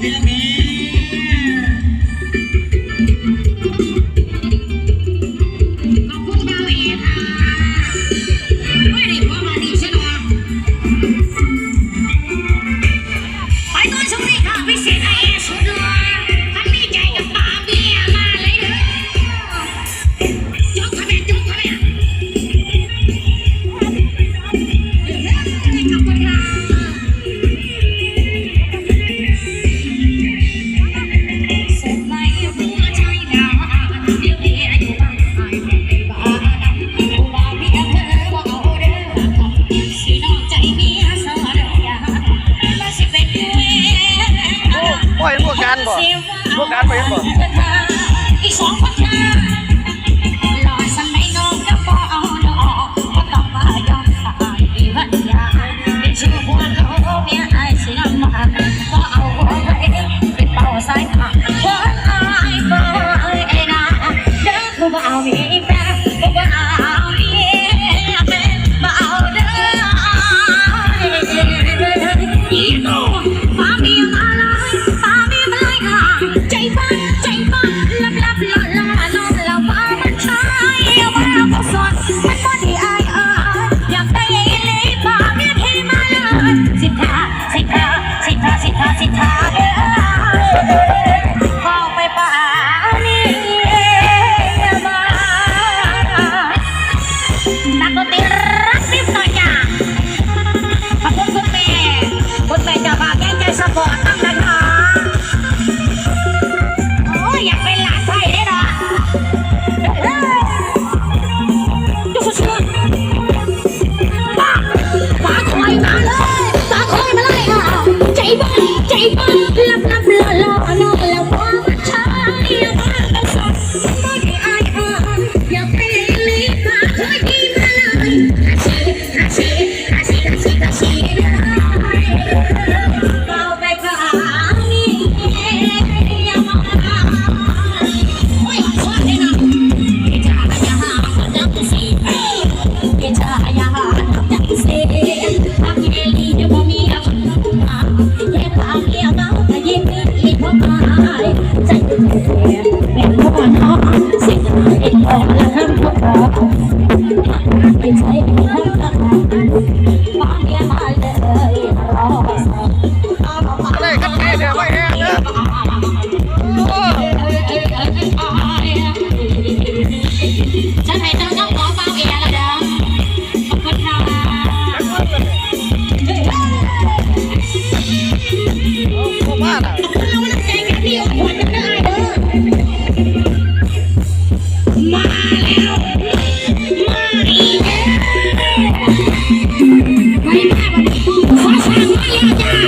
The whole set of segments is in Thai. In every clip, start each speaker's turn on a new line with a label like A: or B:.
A: Give me ปัญหาอีสอ
B: งพัก
A: งานักดตีรักริบหน่อยจ้าขอบคุณคุณแม่คุณแม่จะพาแก้ใจสปอร์ตตั้นะคะโอ้ยอยากเป็นหลานไทยได้หรอดูคุณชื่อป้าป้าคอยมาเลยป้าคอยมาเลยอ่ะใจบ้าใจบ้าลำลำ Open.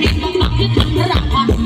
A: 你忙哪边走的啊？